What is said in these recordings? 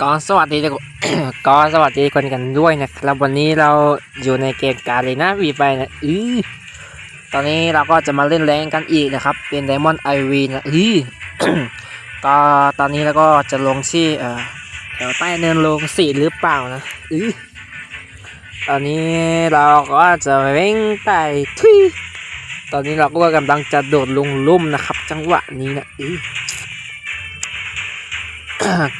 ก็สวัสดีก็สวัสดีคนกันด้วยนะครับวันนี้เราอยู่ในเกมการเลยนะวีไปนะอือตอนนี้เราก็จะมาเล่นแรงกันอีกนะครับ เป็นไดมอนด์ไอวีนะอือก็ตอนนี้เราก็จะลงที่แถวใต้เนินโลงสีหรือเปล่านะอือตอนนี้เราก็จะเร่งไต่ทุยตอนนี้เราก็กำลังจะโดดลงลุ่มนะครับ จังหวะนี้นะอือ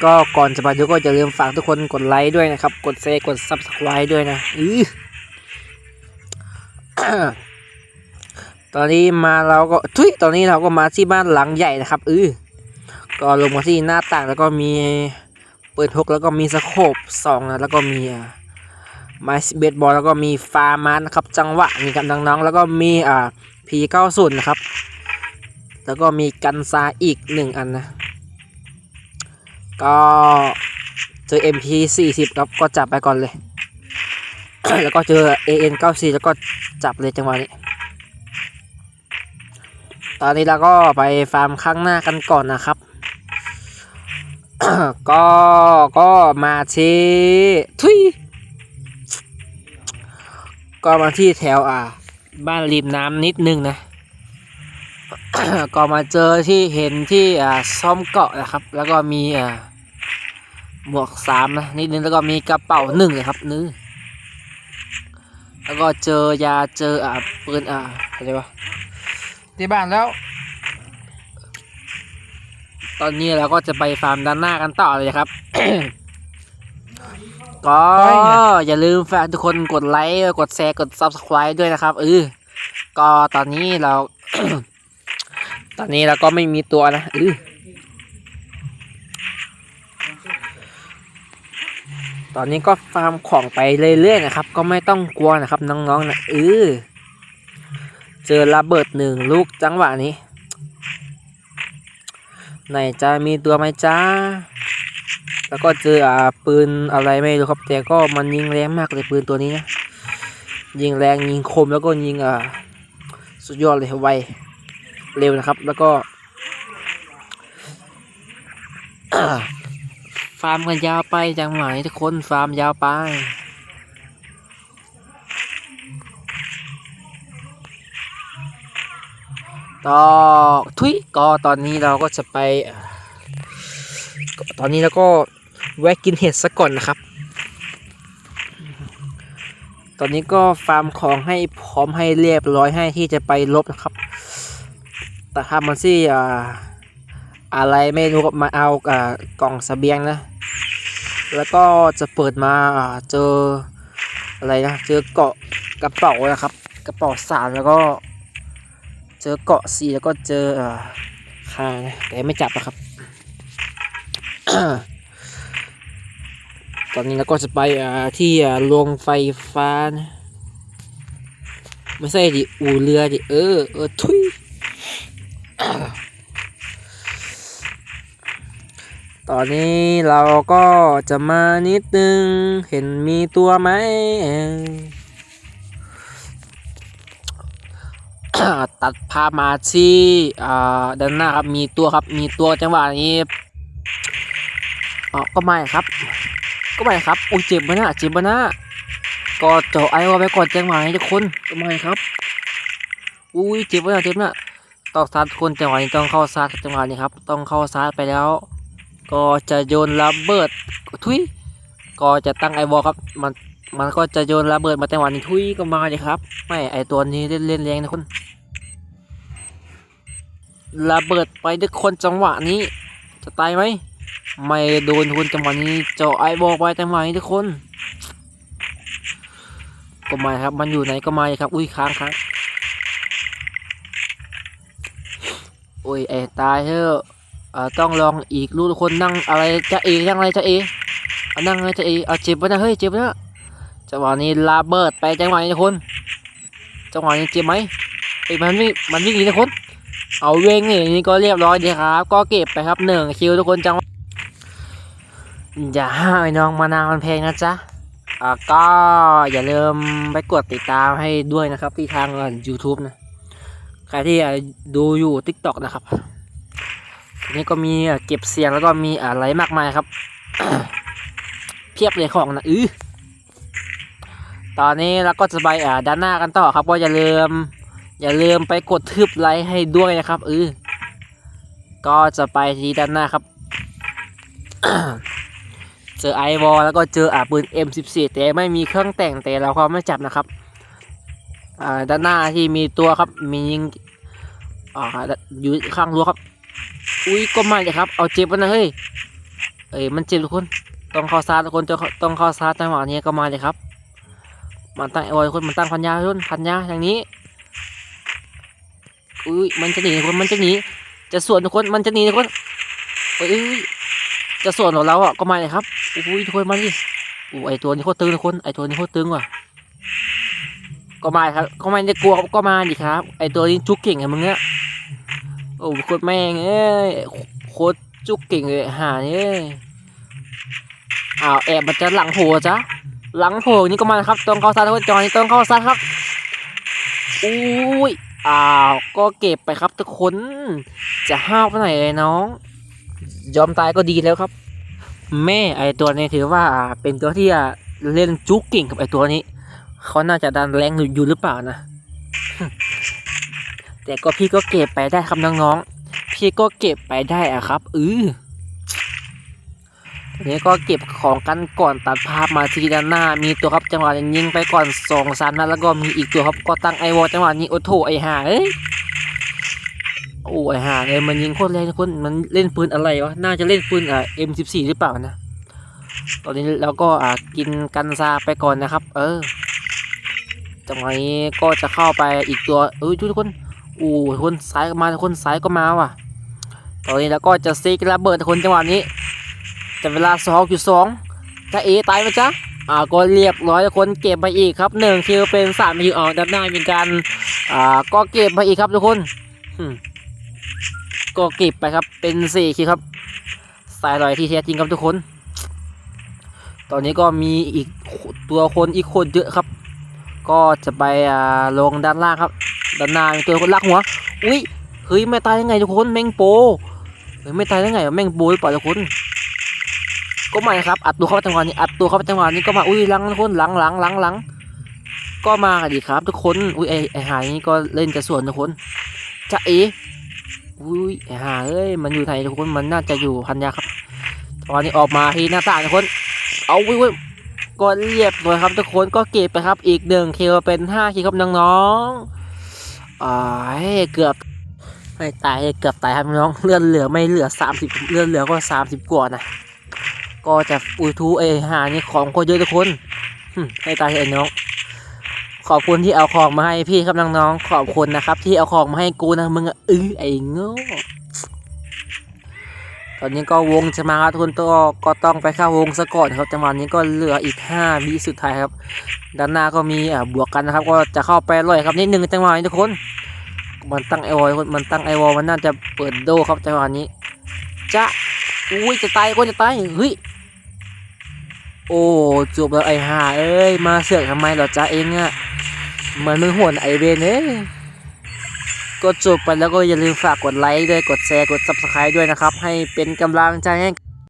ก็ก่อนจะไปดูก็อย่าลืมฝากทุกคนกดไลค์ด้วยนะครับ กดแชร์กด subscribe ด้วยนะอือตอนนี้มาเราก็ทุยตอนนี้เราก็มาที่บ้านหลังใหญ่นะครับอือก็ลงมาที่หน้าต่างแล้วก็มีเปิดพกแล้วก็มีสโคปสองนะแล้วก็มีไม้เบสบอลแล้วก็มีฟาร์มานะครับ จังหวะนี้กับน้องๆแล้วก็มีอ่าพีเก้าศูนย์นะครับ แล้วก็มีกันซาอีกหนึ่งอันนะ ก็เจอ MP 40ครับก็จับไปก่อนเลย แล้วก็เจอ AN 94แล้วก็จับเลยจังหวะนี้ ตอนนี้เราก็ไปฟาร์มข้างหน้ากันก่อนนะครับ ก็ก็มาที่ทุยก็มาที่แถวอ่า บ้านริมน้ำนิดนึงนะก็มาเจอที่เห็นที่อ่าซ่อมเกาะนะครับ แล้วก็มีอ่า หมวกสามนะนิดนึงแล้วก็มีกระเป๋าหนึ่งเลยครับนึงแล้วก็เจอยาเจออ่าปืนอ่าอะไรวะที่บ้านแล้ว ตอนนี้เราก็จะไปฟาร์มด้านหน้ากันต่อเลยครับ ก็อย่าลืมฝากทุกคนกดไลค์กดแชร์กด subscribe ด้วยนะครับเออก็ตอนนี้เรา ตอนนี้เราก็ไม่มีตัวนะเออ ตอนนี้ก็ฟาร์มของไปเรื่อยๆนะครับ ก็ไม่ต้องกลัวนะครับน้องๆนะเออเจอระเบิดหนึ่งลูกจังหวะนี้ไหนจะมีตัวไหมจ้า แล้วก็เจออ่าปืนอะไรไม่รู้ครับ แต่ก็มันยิงแรงมากเลยปืนตัวนี้นะ ยิงแรงยิงคมแล้วก็ยิงอ่าสุดยอดเลยไวเร็วนะครับ แล้วก็าร์มกันยาวไปจังหวะนี้ทุกคนฟาร์มยาวไปต่อทุยก็ตอนนี้เราก็จะไป ตอนนี้เราก็แวะกินเห็ดซะก่อนนะครับ ตอนนี้ก็ฟาร์มของให้พร้อมให้เรียบร้อยให้ที่จะไปลบนะครับ แต่ทำมันสิอ่า อะไรไม่รู้มาเอาอ่ากล่องสเสบียงนะ แล้วก็จะเปิดมาเจออะไรนะ เจอเกาะกระเป๋านะครับ กระเป๋าสารแล้วก็ เจอเกาะสีแล้วก็เจอคานแต่ไม่จับนะครับ ตอนนี้เราก็จะไปอ่าที่โรงไฟฟ้านะไม่ใช่ดิอู่เรือดิเออเออทุย อนนี้เราก็จะมานิดนึง เห็นมีตัวไหมตัดภาพมาที่อ่าด้านหน้าครับมีตัวครับมีตัวจังหวะนี้อ๋อก็ไม่ครับ ก็ไม่ครับโอ้ยเจ็บมานะเจ็บมานะก็เจาะไอ้วอลไปก่อนจังหวะนี้ทุกคนก็ไม่ครับอุ้ยเจ็บมานะเจ็บมานะต้องซัดคนจังหวะนี้ต้องเข้าซัดจังหวะนี้ครับ ต้องเข้าซัดไปแล้ว ก็จะโยนระเบิดทุยก็จะตั้งไอวอลครับมันมันก็จะโยนระเบิดมาจังหวะนี้ทุยก็มาเลยครับไม่ไอตัวนี้เล่นเล่นแรงนะคุณระเบิดไปทุกคนจังหวะนี้ จะตายไหมไม่โดนคุณจังหวะนี้เจาะไอบอกไปจังหวะนี้ทุกคนก็มาครับ มันอยู่ไหนก็มาครับ อุ้ยค้างค้างโอ้ยไอตายเถอะ อ่อต้องลองอีกลูกทุกคนนั่งอะไรจะเอนั่งอะไรจะเอนั่งอะไรจะเอเอาเจ็บปะนะเฮ้ยเจ็บปะนะจังหวะนี้ระเบิดไปจังหวะนี้ทุกคนจังหวะนี้เจ็บไหมไอ้มันวิ่งมันวิ่งหนีทุกคนเอาเวงนี่นี่ก็เรียบร้อยดีครับ ก็เก็บไปครับหนึ่งคิวทุกคนจังอย่าให้น้องมานาวมันเพลงนะจ๊ะอ่าก็อย่าลืมไปกดติดตามให้ด้วยนะครับ ที่ทางเอ่อ YouTube นะ ใครที่อะดูอยู่ TikTok นะครับ นี่ก็มีเก็บเสียงแล้วก็มีอะไรมากมายครับ เพียบเลยของนะอือตอนนี้เราก็จะไปอ่าด้านหน้ากันต่อครับว่าอย่าลืม อย่าลืมไปกดทึบไลค์ให้ด้วยนะครับอือก็จะไปที่ด้านหน้าครับ เจอไอวอลแล้วก็เจออ่าปืน M14 แต่ไม่มีเครื่องแต่งแต่เราก็ไม่จับนะครับอ่าด้านหน้าที่มีตัวครับมียิงอ่าอยู่ข้างรั้วครับ อุ้ยก็มาเลยครับ เอาเจ็บนะเฮ้ย เอ้ยมันเจ็บทุกคน ต้องเข้าซาทุกคนจะต้องเข้าซาจังหวะนี้ก็มาเลยครับมันตั้งไอ้บอยคนมันตั้งพันยาทุกคนพันยาอย่างนี้อุ้ยมันจะหนีทุกคนมันจะหนีจะสวนทุกคนมันจะหนีทุกคนเอ้ยจะสวนของเราอะก็มาเลยครับอุ้ยทุกคนมาดิอู้ไอตัวนี้โคตรตึงทุกคนไอตัวนี้โคตรตึงว่ะก็มาครับก็ม่ได้กลัวก็มาดิครับ ไอตัวนี้จุกเก่งไงมึงเนี่ย โอ้โคตรแม่งเอ้ยโคตรจุกเก่งเลยหาเนี่ยอ้าวแอบมันจะหลังโผล่จ้ะหลังโผล่นี่ก็มาครับต้องเข้าซัดทุกจอนี่ต้องเข้าซัดครับอุ้ยอ้าวก็เก็บไปครับทุกคนจะห้าวไปไหนน้อง ยอมตายก็ดีแล้วครับ แม่ไอตัวนี้ถือว่าเป็นตัวที่เล่นจุกเก่งกับไอตัวนี้เขาน่าจะดันแรงอยู่หรือเปล่านะ แต่ก็พี่ก็เก็บไปได้ครับน้องๆ พี่ก็เก็บไปได้อะครับเออทีนี้ก็เก็บของกันก่อนตัดภาพมาที่ด้านหน้า มีตัวครับจังหวะยิงไปก่อนสองสามนัดแล้วก็มีอีกตัวครับก็ตั้งไอวอจังหวะนี้โอ้โถไอห่าเอ้ยโอ้ไอห่าเลยมันยิงโคตรแรงทุกคนมันเล่นปืนอะไรวะน่าจะเล่นปืนอ่า M14 หรือเปล่านะตอนนี้เราก็อ่ากินกันซาไปก่อนนะครับ เออจังหวะนี้ก็จะเข้าไปอีกตัวเอ้ยทุกคน อู้คนซ้ายมาคนซ้ายก็มาว่ะ ตอนนี้แล้วก็จะซีกระเบิดคนจังหวะนี้ แต่เวลาสองจุดสองจะเอตายไหมจ๊ะอ่าก็เรียบร้อยทุกคนเก็บไปอีกครับหนึ่งคิวเป็นสามคิวออกด้านหน้ามีการอ่าก็เก็บไปอีกครับทุกคนก็เก็บไปครับเป็นสี่คิวครับสายลอยที่แท้จริงครับทุกคน ตอนนี้ก็มีอีกตัวคนอีกคนเยอะครับ ก็จะไปอ่าลงด้านล่างครับ ด้านหน้ามีตัวคนลักหัวอุ้ยเฮ้ยไม่ตายยังไงทุกคนแมงโปเฮ้ยไม่ตายยังไงแมงโปหรือเปล่าทุกคนก็มาครับอัดตัวเข้าจังหวะนี้อัดตัวเข้าจังหวะนี้ก็มาอุ้ยลังทุกคนหลังหลังหลังหลังก็มาดีครับ ทุกคนอุ้ยไอไอหายนี่ก็เล่นจะส่วนทุกคนจะเออุ้ยไอหาเอ้ยมันอยู่ไหนทุกคนมันน่าจะอยู่พันยาครับตอนนี้ออกมาทีหน้าต่างทุกคน เอาอุ้ยก็เรียบร้อยครับทุกคนก็เก็บไปครับอีกหนึ่งเคิวเป็นห้าคิวครับน้องๆ อ่าเกือบไม่ตายเกือบตายครับน้องเลือดเหลือไม่เหลือสามสิบเลือดเหลือก็สามสิบกว่านะก็จะอุยทูเอหานี่ของก็เยอะทุกคนให้ตายเถอะน้อง ขอบคุณที่เอาของมาให้พี่ครับน้องๆขอบคุณนะครับ ที่เอาของมาให้กูนะมึงอะอื้อไอ้โง่ตอนนี้ก็วงจะมาครับทุกคนก็ก็ต้องไปเข้าวงซะก่อนครับจังหวะนี้ก็เหลืออีกห้าวิสุดท้ายครับ ด้านหน้าก็มีอ่าบวกกันนะครับ ก็จะเข้าไปลอยครับนิดหนึ่งจังหวะนี้ทุกคน มันตั้งไอวอลมันตั้งไอวอลมันน่าจะเปิดโดครับจังหวะนี้จะอุ้ยจะตายคนจะตายเฮ้ยโอ้จบแล้วไอห่าเอ้ยมาเสือกทำไมเหรอจ๊ะเองอะเหมือนมึงห่วนไอเวนเอ้ยก็จบไปแล้วก็อย่าลืมฝากกดไลค์ด้วยกดแชร์กด subscribe ด้วยนะครับ ให้เป็นกำลังใจให้